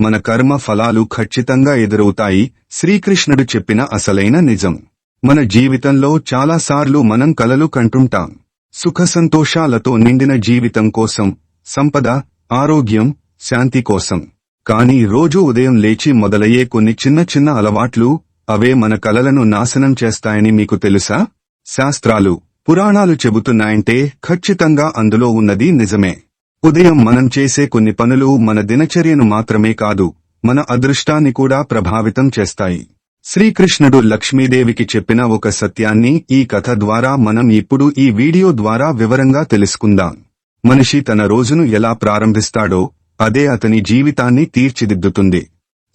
మన కర్మ ఫలాలు ఖచ్చితంగా ఎదురవుతాయి శ్రీకృష్ణుడు చెప్పిన అసలైన నిజం. మన జీవితంలో చాలాసార్లు మనం కలలు కంటుంటాం. సుఖ సంతోషాలతో నిండిన జీవితం కోసం సంపద ఆరోగ్యం శాంతి కోసం. కానీ రోజు ఉదయం లేచి మొదలయ్యే కొన్ని చిన్న చిన్న అలవాట్లు అవే మన కలలను నాశనం చేస్తాయని మీకు తెలుసా? శాస్త్రాలు పురాణాలు చెబుతున్నాయంటే ఖచ్చితంగా అందులో ఉన్నది నిజమే. ఉదయం మనం చేసే కొన్ని పనులు మన దినచర్యను మాత్రమే కాదు మన అదృష్టాన్ని కూడా ప్రభావితం చేస్తాయి. శ్రీకృష్ణుడు లక్ష్మీదేవికి చెప్పిన ఒక సత్యాన్ని ఈ కథ ద్వారా మనం ఇప్పుడు ఈ వీడియో ద్వారా వివరంగా తెలుసుకుందాం. మనిషి తన రోజును ఎలా ప్రారంభిస్తాడో అదే అతని జీవితాన్ని తీర్చిదిద్దుతుంది.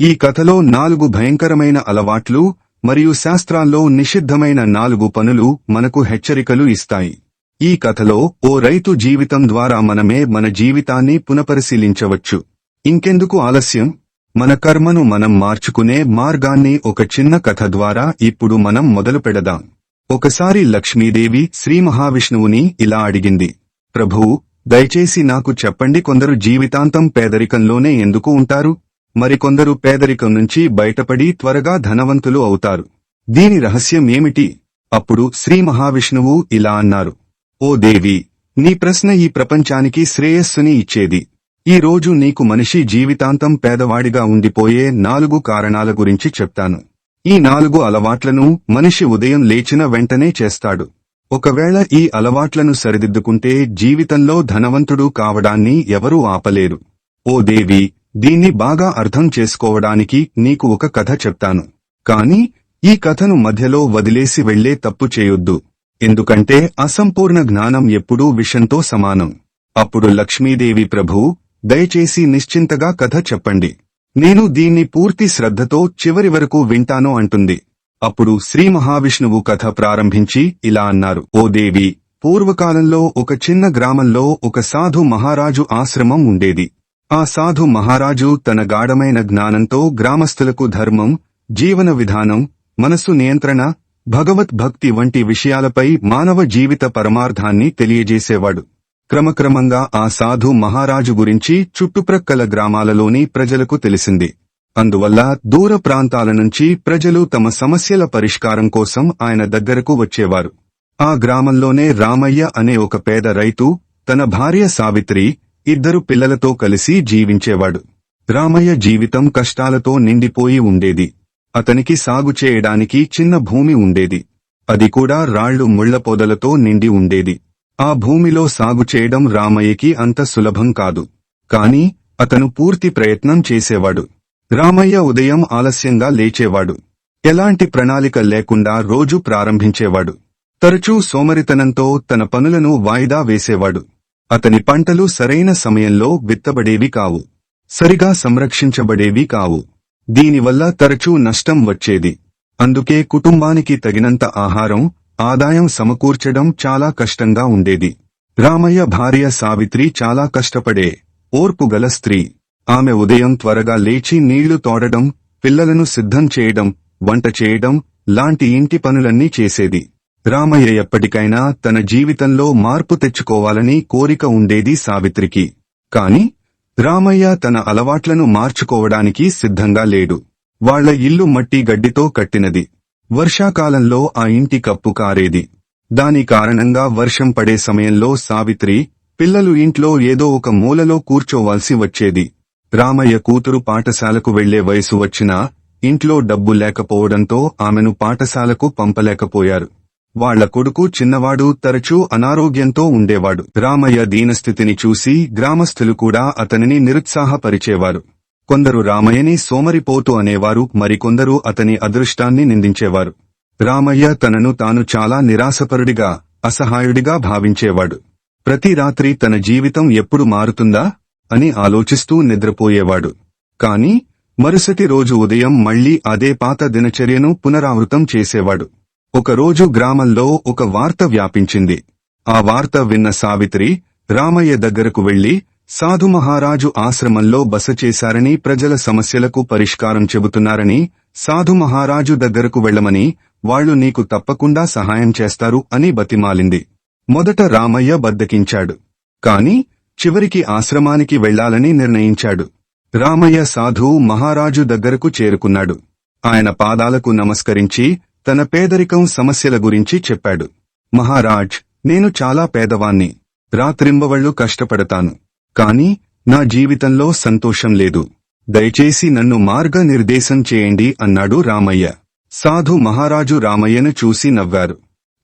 ఈ కథలో నాలుగు భయంకరమైన అలవాట్లు మరియు శాస్త్రాల్లో నిషిద్ధమైన నాలుగు పనులు మనకు హెచ్చరికలు ఇస్తాయి. ఈ కథలో ఓ రైతు జీవితం ద్వారా మనమే మన జీవితాన్ని పునఃపరిశీలించవచ్చు. ఇంకెందుకు ఆలస్యం? మన కర్మను మనం మార్చుకునే మార్గాన్ని ఒక చిన్న కథ ద్వారా ఇప్పుడు మనం మొదలు పెడదాం. ఒకసారి లక్ష్మీదేవి శ్రీ మహావిష్ణువుని ఇలా అడిగింది. ప్రభు దయచేసి నాకు చెప్పండి కొందరు జీవితాంతం పేదరికంలోనే ఎందుకు ఉంటారు? మరికొందరు పేదరికం నుంచి బయటపడి త్వరగా ధనవంతులు అవుతారు. దీని రహస్యం ఏమిటి? అప్పుడు శ్రీ మహావిష్ణువు ఇలా అన్నారు. ఓ దేవి నీ ప్రశ్న ఈ ప్రపంచానికి శ్రేయస్సుని ఇచ్చేది. ఈ రోజు నీకు మనిషి జీవితాంతం పేదవాడిగా ఉండిపోయే నాలుగు కారణాల గురించి చెప్తాను. ఈ నాలుగు అలవాట్లను మనిషి ఉదయం లేచిన వెంటనే చేస్తాడు. ఒకవేళ ఈ అలవాట్లను సరిదిద్దుకుంటే జీవితంలో ధనవంతుడు కావడాన్ని ఎవరూ ఆపలేరు. ఓ దేవి దీన్ని బాగా అర్థం చేసుకోవడానికి నీకు ఒక కథ చెప్తాను. కాని ఈ కథను మధ్యలో వదిలేసి వెళ్ళే తప్పు చేయొద్దు. ఎందుకంటే అసంపూర్ణ జ్ఞానం ఎప్పుడూ విషంతో సమానం. అప్పుడు లక్ష్మీదేవి ప్రభు దయచేసి నిశ్చింతగా కథ చెప్పండి. నేను దీన్ని పూర్తి శ్రద్ధతో చివరి వరకు వింటాను అంటుంది. అప్పుడు శ్రీ మహావిష్ణువు కథ ప్రారంభించి ఇలా అన్నారు. ఓ దేవి పూర్వకాలంలో ఒక చిన్న గ్రామంలో ఒక సాధు మహారాజు ఆశ్రమం ఉండేది. ఆ సాధు మహారాజు తన గాఢమైన జ్ఞానంతో గ్రామస్తులకు ధర్మం జీవన విధానం మనసు నియంత్రణ భగవద్భక్తి వంటి విషయాలపై మానవ జీవిత పరమార్థాన్ని తెలియజేసేవాడు. క్రమక్రమంగా ఆ సాధు మహారాజు గురించి చుట్టుప్రక్కల గ్రామాలలోని ప్రజలకు తెలిసింది. అందువల్ల దూర ప్రాంతాల నుంచి ప్రజలు తమ సమస్యల పరిష్కారం కోసం ఆయన దగ్గరకు వచ్చేవారు. ఆ గ్రామంలోనే రామయ్య అనే ఒక పేద రైతు తన భార్య సావిత్రి ఇద్దరు పిల్లలతో కలిసి జీవించేవాడు. రామయ్య జీవితం కష్టాలతో నిండిపోయి ఉండేది. అతనికి సాగు చేయడానికి చిన్న భూమి ఉండేది. అది కూడా రాళ్ళు ముళ్ళ పొదలతో నిండి ఉండేది. ఆ భూమిలో సాగు చేయడం రామయ్యకి అంత సులభం కాదు. కాని అతను పూర్తి ప్రయత్నం చేసేవాడు. రామయ్య ఉదయం ఆలస్యంగా లేచేవాడు. ఎలాంటి ప్రణాళిక లేకుండా రోజు ప్రారంభించేవాడు. తరచూ సోమరితనంతో తన పనులను వాయిదా వేసేవాడు. అతని పంటలు సరైన సమయంలో విత్తబడేవి కావు. సరిగా సంరక్షించబడేవి కావు. దీనివల్ల తరచూ నష్టం వచ్చేది. అందుకే కుటుంబానికి తగినంత ఆహారం ఆదాయం సమకూర్చడం చాలా కష్టంగా ఉండేది. రామయ్య భార్య సావిత్రి చాలా కష్టపడే ఓర్పుగల స్త్రీ. ఆమె ఉదయం త్వరగా లేచి నీళ్ళు తోడడం పిల్లలను సిద్ధం చేయడం వంట చేయడం లాంటి ఇంటి పనులన్నీ చేసేది. రామయ్య ఎప్పటికైనా తన జీవితంలో మార్పు తెచ్చుకోవాలని కోరిక ఉండేది సావిత్రికి. కాని రామయ్య తన అలవాట్లను మార్చుకోవడానికి సిద్ధంగా లేడు. వాళ్ళ ఇల్లు మట్టి గడ్డితో కట్టినది. వర్షాకాలంలో ఆ ఇంటి కప్పు కారేది. దాని కారణంగా వర్షం పడే సమయంలో సావిత్రి పిల్లలు ఇంట్లో ఏదో ఒక మూలలో కూర్చోవాల్సి వచ్చేది. రామయ్య కూతురు పాఠశాలకు వెళ్ళే వయసు వచ్చినా ఇంట్లో డబ్బు లేకపోవడంతో ఆమెను పాఠశాలకు పంపలేకపోయారు. వాళ్ళ కొడుకు చిన్నవాడు తరచూ అనారోగ్యంతో ఉండేవాడు. రామయ్య దీనస్థితిని చూసి గ్రామస్థులు కూడా అతనిని నిరుత్సాహపరిచేవారు. కొందరు రామయ్యని సోమరిపోతు అనేవారు మరికొందరు అతని అదృష్టాన్ని నిందించేవారు. రామయ్య తనను తాను చాలా నిరాశపరుడిగా అసహాయుడిగా భావించేవాడు. ప్రతి రాత్రి తన జీవితం ఎప్పుడు మారుతుందా అని ఆలోచిస్తూ నిద్రపోయేవాడు. కాని మరుసటి రోజు ఉదయం మళ్ళీ అదే పాత దినచర్యను పునరావృతం చేసేవాడు. ఒకరోజు గ్రామంలో ఒక వార్త వ్యాపించింది. ఆ వార్త విన్న సావిత్రి రామయ్య దగ్గరకు వెళ్ళి సాధు మహారాజు ఆశ్రమంలో బస చేశారని ప్రజల సమస్యలకు పరిష్కారం చెబుతున్నారని సాధు మహారాజు దగ్గరకు వెళ్ళమని వాళ్ళు నీకు తప్పకుండా సహాయం చేస్తారు అని బతిమాలింది. మొదట రామయ్య బద్దకించాడు. కాని చివరికి ఆశ్రమానికి వెళ్ళాలని నిర్ణయించాడు. రామయ్య సాధు మహారాజు దగ్గరకు చేరుకున్నాడు. ఆయన పాదాలకు నమస్కరించి తన పేదరికం సమస్యల గురించి చెప్పాడు. మహారాజ్ నేను చాలా పేదవాణ్ణి. రాత్రింబవళ్ళు కష్టపడతాను. కాని నా జీవితంలో సంతోషం లేదు. దయచేసి నన్ను మార్గనిర్దేశం చేయండి అన్నాడు రామయ్య. సాధు మహారాజు రామయ్యను చూసి నవ్వారు.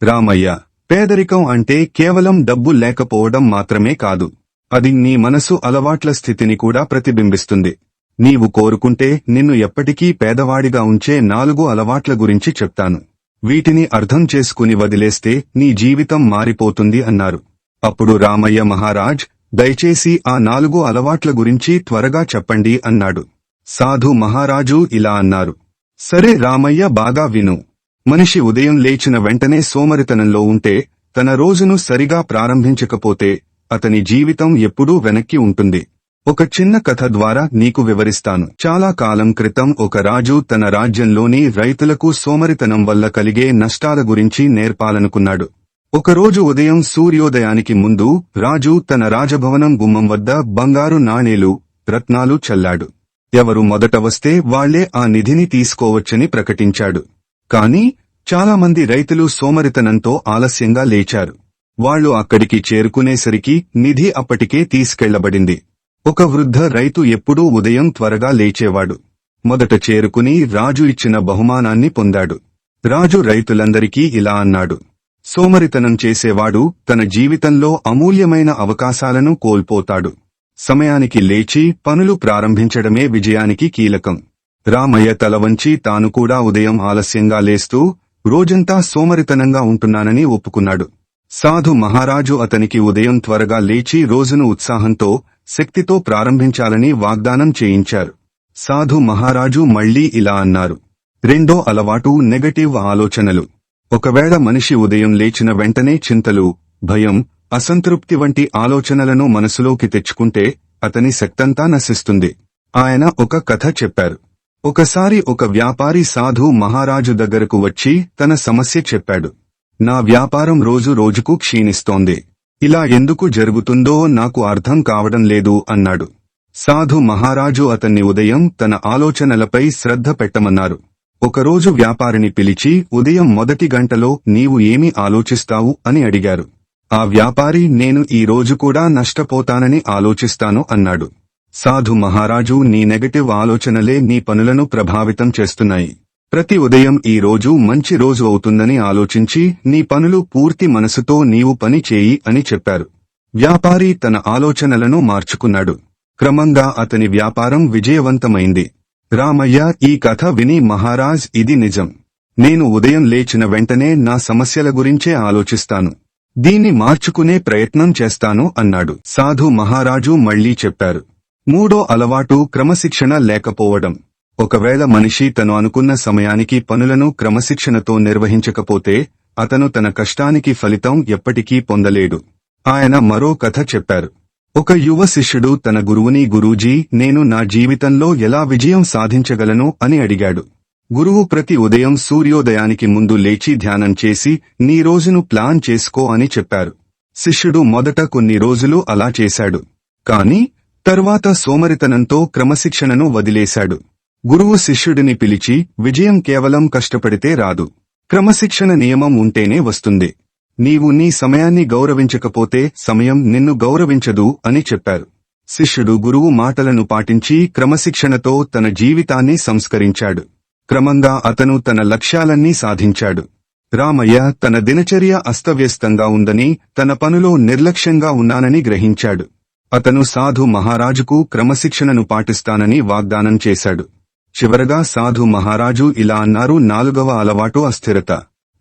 రామయ్య పేదరికం అంటే కేవలం డబ్బు లేకపోవడం మాత్రమే కాదు. అది నీ మనసు అలవాట్ల స్థితిని కూడా ప్రతిబింబిస్తుంది. నీవు కోరుకుంటే నిన్ను ఎప్పటికీ పేదవాడిగా ఉంచే నాలుగు అలవాట్ల గురించి చెప్తాను. వీటిని అర్థం చేసుకుని వదిలేస్తే నీ జీవితం మారిపోతుంది అన్నారు. అప్పుడు రామయ్య మహారాజ్ దయచేసి ఆ నాలుగు అలవాట్ల గురించి త్వరగా చెప్పండి అన్నాడు. సాధు మహారాజు ఇలా అన్నారు. సరే రామయ్య బాగా విను. మనిషి ఉదయం లేచిన వెంటనే సోమరితనంలో ఉంటే తన రోజును సరిగా ప్రారంభించకపోతే అతని జీవితం ఎప్పుడూ వెనక్కి ఉంటుంది. ఒక చిన్న కథ ద్వారా నీకు వివరిస్తాను. చాలా కాలం క్రితం ఒక రాజు తన రాజ్యంలోని రైతులకు సోమరితనం వల్ల కలిగే నష్టాల గురించి నేర్పాలనుకున్నాడు. ఒకరోజు ఉదయం సూర్యోదయానికి ముందు రాజు తన రాజభవనం గుమ్మం వద్ద బంగారు నాణేలు రత్నాలు చల్లాడు. ఎవరు మొదట వస్తే వాళ్ళే ఆ నిధిని తీసుకోవచ్చని ప్రకటించాడు. కాని చాలామంది రైతులు సోమరితనంతో ఆలస్యంగా లేచారు. వాళ్ళు అక్కడికి చేరుకునేసరికి నిధి అప్పటికే తీసుకెళ్ళబడింది. ఒక వృద్ధ రైతు ఎప్పుడూ ఉదయం త్వరగా లేచేవాడు. మొదట చేరుకుని రాజు ఇచ్చిన బహుమానాన్ని పొందాడు. రాజు రైతులందరికీ ఇలా అన్నాడు. సోమరితనం చేసేవాడు తన జీవితంలో అమూల్యమైన అవకాశాలను కోల్పోతాడు. సమయానికి లేచి పనులు ప్రారంభించడమే విజయానికి కీలకం. రామయ్య తల వంచి తాను కూడా ఉదయం ఆలస్యంగా లేస్తూ రోజంతా సోమరితనంగా ఉంటున్నానని ఒప్పుకున్నాడు. సాధు మహారాజు అతనికి ఉదయం త్వరగా లేచి రోజును ఉత్సాహంతో శక్తితో ప్రారంభించాలని వాగ్దానం చేయించారు. సాధు మహారాజు మళ్ళీ ఇలా అన్నారు. రెండో అలవాటు నెగటివ్ ఆలోచనలు. ఒకవేళ మనిషి ఉదయం లేచిన వెంటనే చింతలు భయం అసంతృప్తి వంటి ఆలోచనలను మనసులోకి తెచ్చుకుంటే అతని శక్తంతా నశిస్తుంది. ఆయన ఒక కథ చెప్పారు. ఒకసారి ఒక వ్యాపారి సాధు మహారాజు దగ్గరకు వచ్చి తన సమస్య చెప్పాడు. నా వ్యాపారం రోజు రోజుకు క్షీణిస్తోంది. ఇలా ఎందుకు జరుగుతుందో నాకు అర్థం కావడం లేదు అన్నాడు. సాధు మహారాజు అతన్ని ఉదయం తన ఆలోచనలపై శ్రద్ధ పెట్టమన్నారు. ఒకరోజు వ్యాపారిని పిలిచి ఉదయం మొదటి గంటలో నీవు ఏమి ఆలోచిస్తావు? అని అడిగారు. ఆ వ్యాపారి నేను ఈ రోజు కూడా నష్టపోతానని ఆలోచిస్తాను అన్నాడు. సాధు మహారాజు నీ నెగటివ్ ఆలోచనలే నీ పనులను ప్రభావితం చేస్తున్నాయి. ప్రతి ఉదయం ఈ రోజు మంచి రోజు అవుతుందని ఆలోచించి నీ పనులు పూర్తి మనసుతో నీవు పని చేయి అని చెప్పారు. వ్యాపారి తన ఆలోచనలను మార్చుకున్నాడు. క్రమంగా అతని వ్యాపారం విజయవంతమైంది. రామయ్య ఈ కథ విని మహారాజ్ ఇది నిజం. నేను ఉదయం లేచిన వెంటనే నా సమస్యల గురించే ఆలోచిస్తాను. దీన్ని మార్చుకునే ప్రయత్నం చేస్తాను అన్నాడు. సాధు మహారాజు మళ్ళీ చెప్పారు. మూడో అలవాటు క్రమశిక్షణ లేకపోవడం. ఒకవేళ మనిషి తను అనుకున్న సమయానికి పనులను క్రమశిక్షణతో నిర్వహించకపోతే అతను తన కష్టానికి ఫలితం ఎప్పటికీ పొందలేడు. ఆయన మరో కథ చెప్పారు. ఒక యువ శిష్యుడు తన గురువుని గురూజీ నేను నా జీవితంలో ఎలా విజయం సాధించగలను? అని అడిగాడు. గురువు ప్రతి ఉదయం సూర్యోదయానికి ముందు లేచి ధ్యానం చేసి నీ రోజును ప్లాన్ చేసుకో అని చెప్పారు. శిష్యుడు మొదట కొన్ని రోజులు అలా చేశాడు. కాని తరువాత సోమరితనంతో క్రమశిక్షణను వదిలేశాడు. గురువు శిష్యుడిని పిలిచి విజయం కేవలం కష్టపడితే రాదు. క్రమశిక్షణ నియమం ఉంటేనే వస్తుంది. నీవు నీ సమయాన్ని గౌరవించకపోతే సమయం నిన్ను గౌరవించదు అని చెప్పారు. శిష్యుడు గురువు మాటలను పాటించి క్రమశిక్షణతో తన జీవితాన్ని సంస్కరించాడు. క్రమంగా అతను తన లక్ష్యాలన్నీ సాధించాడు. రామయ్య తన దినచర్య అస్తవ్యస్తంగా ఉందని తన పనులో నిర్లక్ష్యంగా ఉన్నానని గ్రహించాడు. అతను సాధు మహారాజుకు క్రమశిక్షణను పాటిస్తానని వాగ్దానం చేశాడు. చివరగా సాధు మహారాజు ఇలా అన్నారు నాలుగవ అలవాటు అస్థిరత.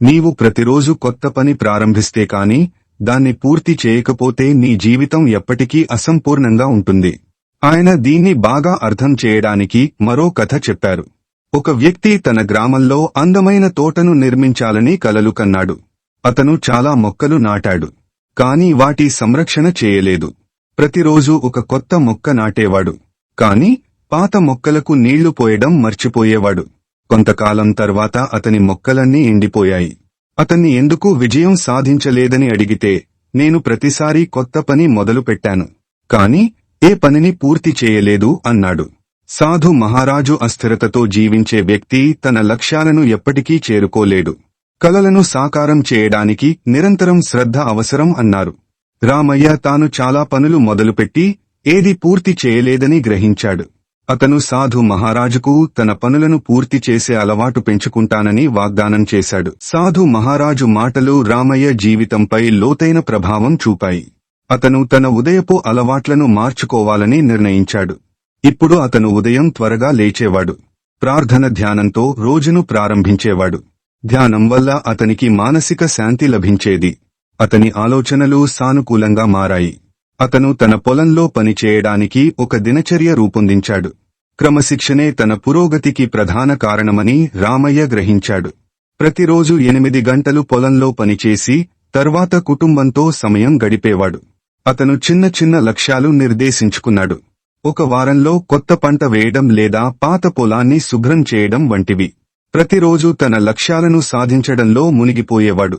నీవు ప్రతిరోజు కొత్త పని ప్రారంభిస్తే కాని దాన్ని పూర్తి చేయకపోతే నీ జీవితం ఎప్పటికీ అసంపూర్ణంగా ఉంటుంది. ఆయన దీన్ని బాగా అర్థం చేయడానికి మరో కథ చెప్పారు. ఒక వ్యక్తి తన గ్రామంలో అందమైన తోటను నిర్మించాలని కలలు కన్నాడు. అతను చాలా మొక్కలు నాటాడు. కాని వాటి సంరక్షణ చేయలేదు. ప్రతిరోజు ఒక కొత్త మొక్క నాటేవాడు. కాని పాత మొక్కలకు నీళ్ళు పోయడం మర్చిపోయేవాడు. కొంతకాలం తర్వాత అతని మొక్కలన్నీ ఎండిపోయాయి. అతన్ని ఎందుకు విజయం సాధించలేదని అడిగితే నేను ప్రతిసారీ కొత్త పని మొదలుపెట్టాను కాని ఏ పనిని పూర్తి చేయలేదు అన్నాడు. సాధు మహారాజు అస్థిరతతో జీవించే వ్యక్తి తన లక్ష్యాలను ఎప్పటికీ చేరుకోలేడు. కలలను సాకారం చేయడానికి నిరంతరం శ్రద్ధ అవసరం అన్నారు. రామయ్య తాను చాలా పనులు మొదలుపెట్టి ఏది పూర్తి చేయలేదని గ్రహించాడు. అతను సాధు మహారాజుకు తన పనులను పూర్తి చేసే అలవాటు పెంచుకుంటానని వాగ్దానం చేశాడు. సాధు మహారాజు మాటలు రామయ్య జీవితంపై లోతైన ప్రభావం చూపాయి. అతను తన ఉదయపు అలవాట్లను మార్చుకోవాలని నిర్ణయించాడు. ఇప్పుడు అతను ఉదయం త్వరగా లేచేవాడు. ప్రార్థన ధ్యానంతో రోజును ప్రారంభించేవాడు. ధ్యానం వల్ల అతనికి మానసిక శాంతి లభించేది. అతని ఆలోచనలు సానుకూలంగా మారాయి. అతను తన పొలంలో పనిచేయడానికి ఒక దినచర్య రూపొందించాడు. క్రమశిక్షణే తన పురోగతికి ప్రధాన కారణమని రామయ్య గ్రహించాడు. ప్రతిరోజు ఎనిమిది గంటలు పొలంలో పనిచేసి తర్వాత కుటుంబంతో సమయం గడిపేవాడు. అతను చిన్న చిన్న లక్ష్యాలు నిర్దేశించుకున్నాడు. ఒక వారంలో కొత్త పంట వేయడం లేదా పాత పొలాన్ని శుభ్రం చేయడం వంటివి. ప్రతిరోజు తన లక్ష్యాలను సాధించడంలో మునిగిపోయేవాడు.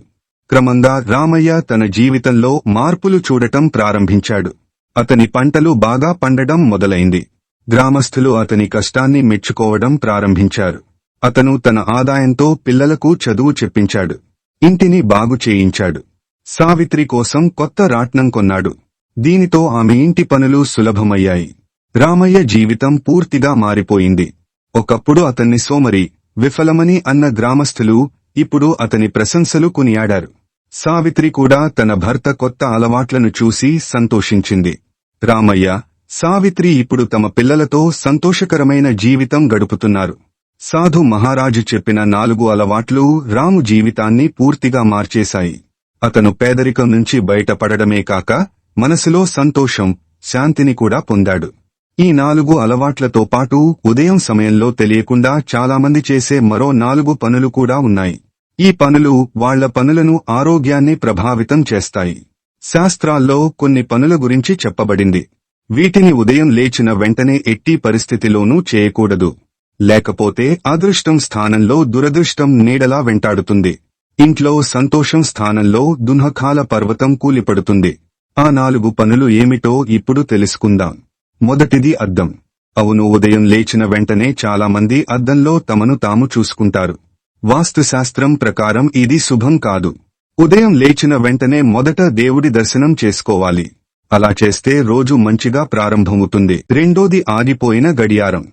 క్రమంగా రామయ్య తన జీవితంలో మార్పులు చూడటం ప్రారంభించాడు. అతని పంటలు బాగా పండడం మొదలైంది. గ్రామస్థులు అతని కష్టాన్ని మెచ్చుకోవడం ప్రారంభించారు. అతను తన ఆదాయంతో పిల్లలకు చదువు చెప్పించాడు. ఇంటిని బాగు చేయించాడు. సావిత్రి కోసం కొత్త రాట్నం కొన్నాడు. దీనితో ఆమె ఇంటి పనులు సులభమయ్యాయి. రామయ్య జీవితం పూర్తిగా మారిపోయింది. ఒకప్పుడు అతన్ని సోమరి విఫలమని అన్న గ్రామస్థులు ఇప్పుడు అతని ప్రశంసలు కొనియాడారు. సావిత్రి కూడా తన భర్త కొత్త అలవాట్లను చూసి సంతోషించింది. రామయ్య సావిత్రి ఇప్పుడు తమ పిల్లలతో సంతోషకరమైన జీవితం గడుపుతున్నారు. సాధు మహారాజు చెప్పిన నాలుగు అలవాట్లు రాము జీవితాన్ని పూర్తిగా మార్చేశాయి. అతను పేదరికం నుంచి బయటపడడమే కాక మనసులో సంతోషం శాంతిని కూడా పొందాడు. ఈ నాలుగు అలవాట్లతో పాటు ఉదయం సమయంలో తెలియకుండా చాలామంది చేసే మరో నాలుగు పనులు కూడా ఉన్నాయి. ఈ పనులు వాళ్ళ పనులను ఆరోగ్యాన్ని ప్రభావితం చేస్తాయి. శాస్త్రాల్లో కొన్ని పనుల గురించి చెప్పబడింది. వీటిని ఉదయం లేచిన వెంటనే ఎట్టి పరిస్థితిలోనూ చేయకూడదు. లేకపోతే అదృష్టం స్థానంలో దురదృష్టం నీడలా వెంటాడుతుంది. ఇంట్లో సంతోషం స్థానంలో దున్హకాల పర్వతం కూలిపడుతుంది. ఆ నాలుగు పనులు ఏమిటో ఇప్పుడు తెలుసుకుందాం. మొదటిది అద్దం. అవును ఉదయం లేచిన వెంటనే చాలా మంది అద్దంలో తమను తాము చూసుకుంటారు. వాస్తుశాస్త్రం ప్రకారం ఇది శుభం కాదు. ఉదయం లేచిన వెంటనే మొదట దేవుడి దర్శనం చేసుకోవాలి. అలా చేస్తే రోజు మంచిగా ప్రారంభమవుతుంది. రెండోది ఆగిపోయిన గడియారం.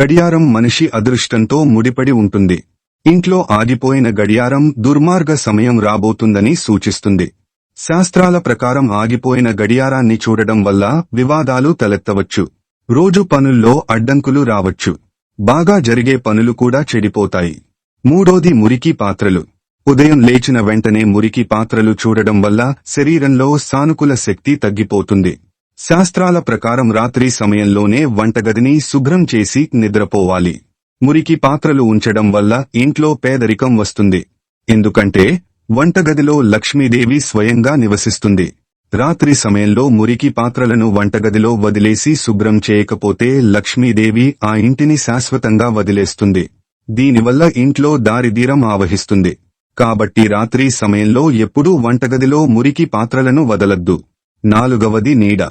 గడియారం మనిషి అదృష్టంతో ముడిపడి ఉంటుంది. ఇంట్లో ఆగిపోయిన గడియారం దుర్మార్గ సమయం రాబోతుందని సూచిస్తుంది. శాస్త్రాల ప్రకారం ఆగిపోయిన గడియారాన్ని చూడడం వల్ల వివాదాలు తలెత్తవచ్చు. రోజు పనుల్లో అడ్డంకులు రావచ్చు. బాగా జరిగే పనులు కూడా చెడిపోతాయి. మూడోది మురికి పాత్రలు. ఉదయం లేచిన వెంటనే మురికి పాత్రలు చూడడం వల్ల శరీరంలో సానుకూల శక్తి తగ్గిపోతుంది. శాస్త్రాల ప్రకారం రాత్రి సమయంలోనే వంటగదిని శుభ్రం చేసి నిద్రపోవాలి. మురికి పాత్రలు ఉంచడం వల్ల ఇంట్లో పేదరికం వస్తుంది. ఎందుకంటే వంటగదిలో లక్ష్మీదేవి స్వయంగా నివసిస్తుంది. రాత్రి సమయంలో మురికి పాత్రలను వంటగదిలో వదిలేసి శుభ్రం చేయకపోతే లక్ష్మీదేవి ఆ ఇంటిని శాశ్వతంగా వదిలేస్తుంది. దీనివల్ల ఇంట్లో దారిదీరం ఆవహిస్తుంది. కాబట్టి రాత్రి సమయంలో ఎప్పుడూ వంటగదిలో మురికి పాత్రలను వదలద్దు. నాలుగవది నీడ.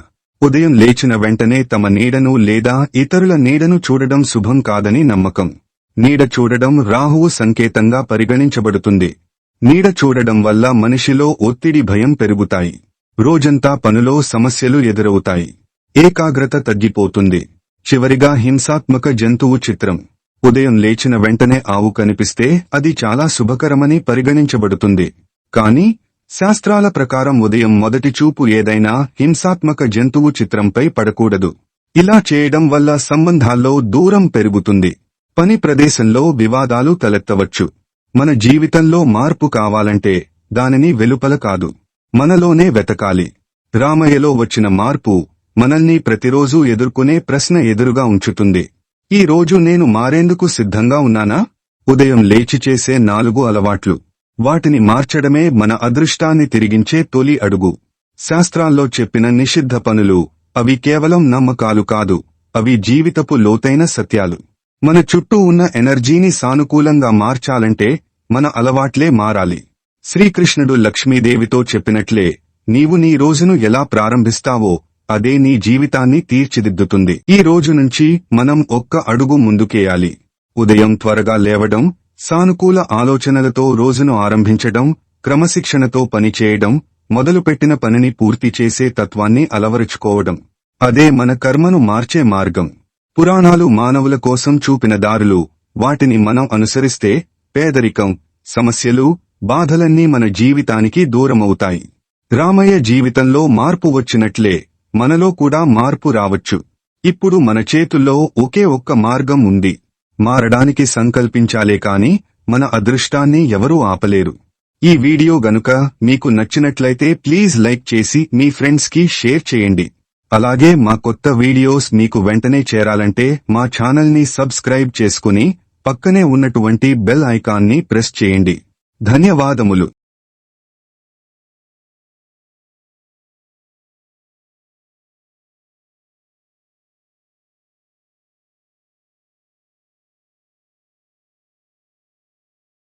ఉదయం లేచిన వెంటనే తమ నీడను లేదా ఇతరుల నీడను చూడడం శుభం కాదని నమ్మకం. నీడ చూడడం రాహువు సంకేతంగా పరిగణించబడుతుంది. నీడ చూడడం వల్ల మనిషిలో ఒత్తిడి భయం పెరుగుతాయి. రోజంతా పనులో సమస్యలు ఎదురవుతాయి. ఏకాగ్రత తగ్గిపోతుంది. చివరిగా హింసాత్మక జంతువు చిత్రం. ఉదయం లేచిన వెంటనే ఆవు కనిపిస్తే అది చాలా శుభకరమని పరిగణించబడుతుంది. కాని శాస్త్రాల ప్రకారం ఉదయం మొదటి చూపు ఏదైనా హింసాత్మక జంతువు చిత్రంపై పడకూడదు. ఇలా చేయడం వల్ల సంబంధాల్లో దూరం పెరుగుతుంది. పని ప్రదేశంలో వివాదాలు తలెత్తవచ్చు. మన జీవితంలో మార్పు కావాలంటే దానిని వెలుపల కాదు. మనలోనే వెతకాలి. రామయ్యలో వచ్చిన మార్పు మనల్ని ప్రతిరోజూ ఎదుర్కొనే ప్రశ్న ఎదురుగా ఉంచుతుంది. ఈ రోజు నేను మారేందుకు సిద్ధంగా ఉన్నానా? ఉదయం లేచి చేసే నాలుగు అలవాట్లు. వాటిని మార్చడమే మన అదృష్టాన్ని తిరిగించే తొలి అడుగు. శాస్త్రాల్లో చెప్పిన నిషిద్ధ పనులు అవి కేవలం నమ్మకాలు కాదు అవి జీవితపు లోతైన సత్యాలు. మన చుట్టూ ఉన్న ఎనర్జీని సానుకూలంగా మార్చాలంటే మన అలవాట్లే మారాలి. శ్రీకృష్ణుడు లక్ష్మీదేవితో చెప్పినట్లే నీవు నీ రోజును ఎలా ప్రారంభిస్తావో అదే నీ జీవితాన్ని తీర్చిదిద్దుతుంది. ఈ రోజు నుంచి మనం ఒక్క అడుగు ముందుకేయాలి. ఉదయం త్వరగా లేవడం సానుకూల ఆలోచనలతో రోజును ఆరంభించడం క్రమశిక్షణతో పనిచేయడం మొదలుపెట్టిన పనిని పూర్తి చేసే తత్వాన్ని అలవరుచుకోవడం. అదే మన కర్మను మార్చే మార్గం. పురాణాలు మానవుల కోసం చూపిన దారులు వాటిని మనం అనుసరిస్తే పేదరికం సమస్యలు బాధలన్నీ మన జీవితానికి దూరమవుతాయి. రామయ్య జీవితంలో మార్పు వచ్చినట్లే. మనలో కూడా మార్పు రావచ్చు. ఇప్పుడు మన చేతుల్లో ఒకే ఒక్క మార్గం ఉంది. మారడానికి సంకల్పించాలే కాని మన అదృష్టాన్ని ఎవరూ ఆపలేరు. ఈ వీడియో గనుక మీకు నచ్చినట్లయితే ప్లీజ్ లైక్ చేసి మీ ఫ్రెండ్స్కి షేర్ చేయండి. అలాగే మా కొత్త వీడియోస్ మీకు వెంటనే చేరాలంటే మా ఛానల్ని సబ్స్క్రైబ్ చేసుకుని పక్కనే ఉన్నటువంటి బెల్ ఐకాన్ని ప్రెస్ చేయండి. ధన్యవాదములు.